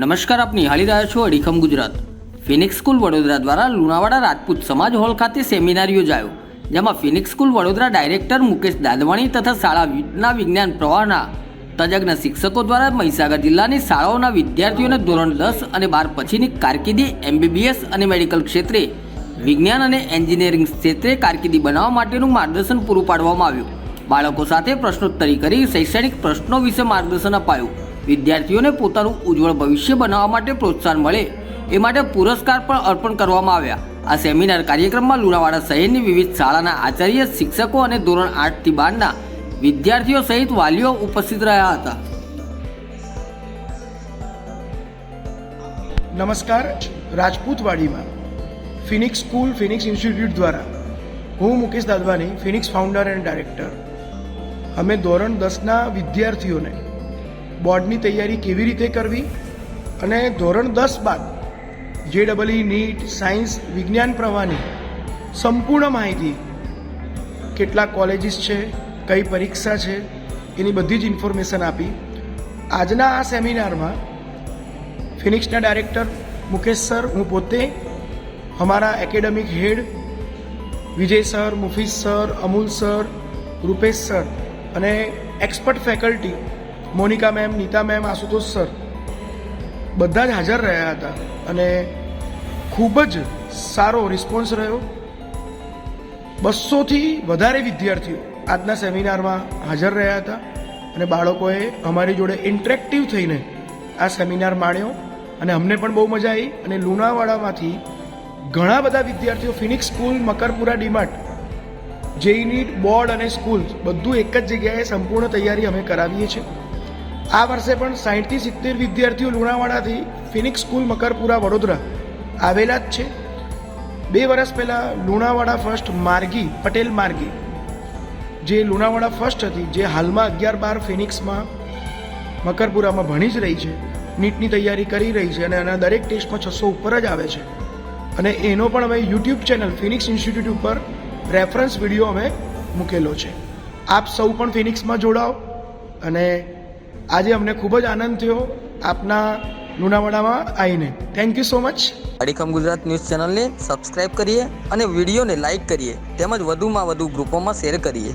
નમસ્કાર આપ નિહાળી રહ્યા છો અડીખમ ગુજરાત. ફિનિક્સ સ્કૂલ વડોદરા દ્વારા લુણાવાડા રાજપૂત સમાજ હોલ ખાતે સેમિનાર યોજાયો, જેમાં Phoenix school Vadodara director Mukesh Dadwani તથા શાળાના વિજ્ઞાન પ્રવાહના તજજ્ઞ શિક્ષકો દ્વારા મહીસાગર જિલ્લાની શાળાઓના વિદ્યાર્થીઓને ધોરણ દસ અને બાર પછીની કારકિર્દી એમબીબીએસ અને મેડિકલ ક્ષેત્રે, વિજ્ઞાન અને એન્જિનિયરિંગ ક્ષેત્રે કારકિર્દી બનાવવા માટેનું માર્ગદર્શન પૂરું પાડવામાં આવ્યું. બાળકો સાથે પ્રશ્નોત્તરી કરી શૈક્ષણિક પ્રશ્નો વિશે માર્ગદર્શન અપાયું. વિદ્યાર્થીઓને પોતાનું ઉજ્જવળ ભવિષ્ય બનાવવા માટે પ્રોત્સાહન મળે. એ માટે પુરસ્કાર પણ અર્પણ કરવામાં આવ્યા. આ સેમિનાર કાર્યક્રમમાં લુણાવાડા શહેરની વિવિધ શાળાના આચાર્ય, શિક્ષકો અને ધોરણ આઠથી બારના વિદ્યાર્થીઓ સહિત વાલીઓ ઉપસ્થિત રહ્યા હતા. નમસ્કાર, રાજપૂતવાડીમાં ફિનિક્સ સ્કૂલ, ફિનિક્સ ઇન્સ્ટિટ્યૂટ દ્વારા હું Mukesh Dadwani, Phoenix founder and director. અમે ધોરણ દસના વિદ્યાર્થીઓને બોર્ડની તૈયારી કેવી રીતે કરવી? અને ધોરણ દસ બાદ જે ડબલઈ નીટ, સાયન્સ, વિજ્ઞાન પ્રવાહની સંપૂર્ણ માહિતી કેટલા કોલેજીસ છે, કઈ પરીક્ષા છે, એની બધી જ ઇન્ફોર્મેશન આપી. આજના આ સેમિનારમાં ફિનિક્સના ડાયરેક્ટર મુકેશ સર, હું પોતે, અમારા academic head Vijay sir Mufis sir, Amul sir, Rupesh sir અને expert faculty Monica ma'am, Nita ma'am, Ashutosh sir, બધા જ હાજર રહ્યા હતા અને ખૂબ જ સારો રિસ્પોન્સ રહ્યો. બસોથી વધારે વિદ્યાર્થીઓ આજના સેમિનારમાં હાજર રહ્યા હતા અને બાળકોએ અમારી જોડે ઇન્ટરેક્ટિવ થઈને આ સેમિનાર માણ્યો અને અમને પણ બહુ મજા આવી અને લુણાવાડામાંથી ઘણા બધા વિદ્યાર્થીઓ ફિનિક્સ સ્કૂલ મકરપુરા, ડીમાર્ટ જેઈ બોર્ડ અને સ્કૂલ બધું એક જ જગ્યાએ સંપૂર્ણ તૈયારી અમે કરાવીએ છીએ. આ વર્ષે પણ સાહીઠથી સિત્તેર વિદ્યાર્થીઓ લુણાવાડાથી ફિનિક્સ સ્કૂલ મકરપુરા, વડોદરા આવેલા જ છે. બે વર્ષ પહેલાં લુણાવાડા ફર્સ્ટ માર્ગી, પટેલ માર્ગી, જે લુણાવાડા ફર્સ્ટ હતી, જે હાલમાં અગિયાર બાર ફિનિક્સમાં મકરપુરામાં ભણી જ રહી છે, નીટની તૈયારી કરી રહી છે અને એના દરેક ટેસ્ટમાં છસો ઉપર જ આવે છે. અને એનો પણ અમે યુટ્યુબ ચેનલ ફિનિક્સ ઇન્સ્ટિટ્યૂટ ઉપર રેફરન્સ વીડિયો અમે મૂકેલો છે. આપ સૌ પણ ફિનિક્સમાં જોડાઓ અને આજે અમને ખૂબ જ આનંદ થયો આપના લુણાવાડામાં આવીને. Thank you so much Adikham Gujarat news ચેનલને સબસ્ક્રાઇબ કરીએ અને વિડીયોને લાઇક કરીએ. તેમજ વધુમાં વધુ ગ્રુપોમાં શેર કરીએ.